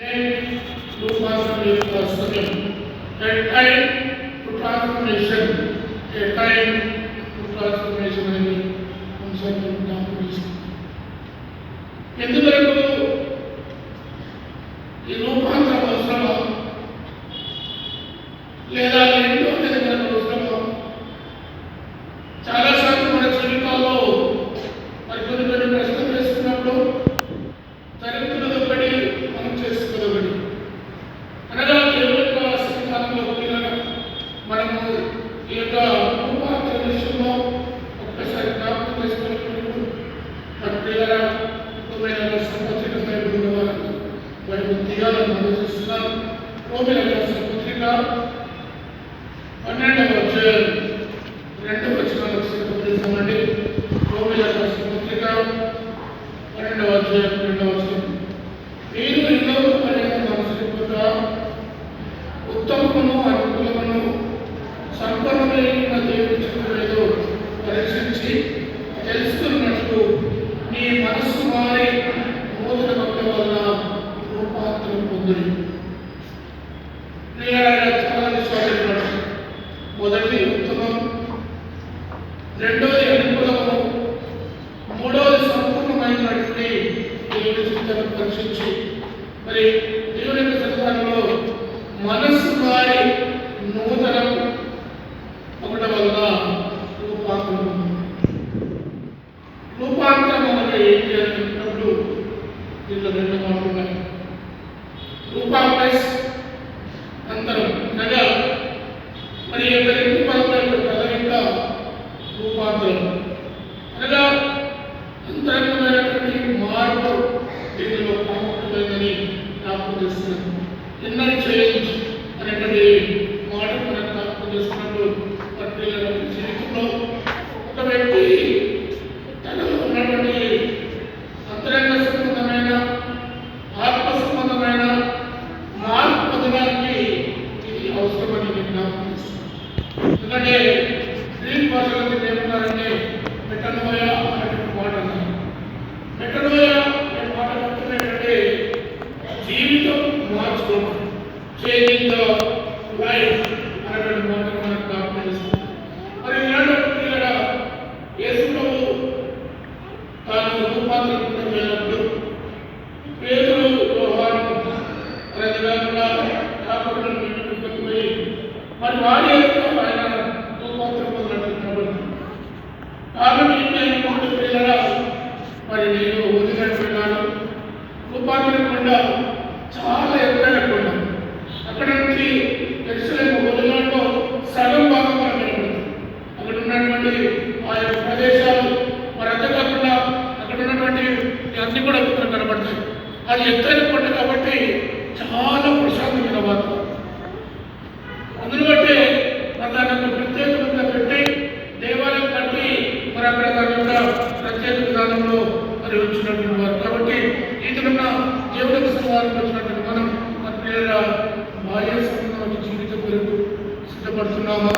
Let రూపాంతరం యొక్క సమయం A time to transformation. A time to transformation అనేది అంశాన్ని జ్ఞాపకం చేసుకుంటాం. ఎందువరకు ఈ రూపాంతరం అవసరమా లేదా రోమిల సంపత్రిక పన్నెండవ రెండవ వచనాలు ఒకసారి గమనించమండి రోమిల సంపత్రిక పన్నెండవ అధ్యాయం రెండవ వచనం మీరు ఎన్నో పర్యాయం అనుసరిపోగా ఉత్తమమును అనుకూలమును సంపన్నమైన దేవుడి చిత్రమేదో పరీక్షించి తెలుసుకున్నట్లు మీ మనస్సు మారి నూతన భక్తుల వలన రూపాంతరం ప్రియులారా, చాలా విషయాలు ఉన్నాయి. మొదటి ఉత్తమం. రెండోది అనుకూలము. మూడవది సంపూర్ణమైనటువంటి దేవుని చిత్తాన్ని పరీక్షించి మరి దేవుని యొక్క మనస్సు మారి నూతనం ఒకటి వల్ల రూపాంతరం. రూపాంతరం అనగా ఏంటి అని చెప్పినప్పుడు దీనిలో రెండు మాటలు ఉన్నాయి. మరి యొక్క రెండు పదముల రూపాంతరం. అనగా అంతరంగమైనటువంటి మార్పు దీనిలో ప్రాముఖ్యమైనదని నాకు తెలుస్తున్నాను ఇన్నర్ చేంజ్ గ్రీక్ ఏమన్నారంటే అనేటువంటి మాట అన్నారు అనే మాట అర్థం జీవితం మార్చుకోవడం చేంజింగ్ లైఫ్ అనేటువంటి మాట మనకు జ్ఞాపకం చేస్తుంది. మరి ఇలాంటి పిల్లల యేసు తాను రూపాంతరం వెళ్ళినప్పుడు పేదలు యోహాను అనేది కాకుండా కాపాడులను మరి వారి యొక్క అది ఎత్తైన పండుగ కాబట్టి చాలా ప్రశాంతమైన వాతావరణం అందులో బట్టి దాన్ని దాని పెట్టి దేవాలయం కట్టి మరి అక్కడ దాని యొక్క ప్రత్యేక విధానంలో మరి వచ్చినటువంటి వారు కాబట్టి ఇతరున్న జీవన సమాధానం వచ్చినటువంటి మనం మన పిల్లల బాల్య సంబంధం జీవితం పేరు సిద్ధపడుతున్నామా?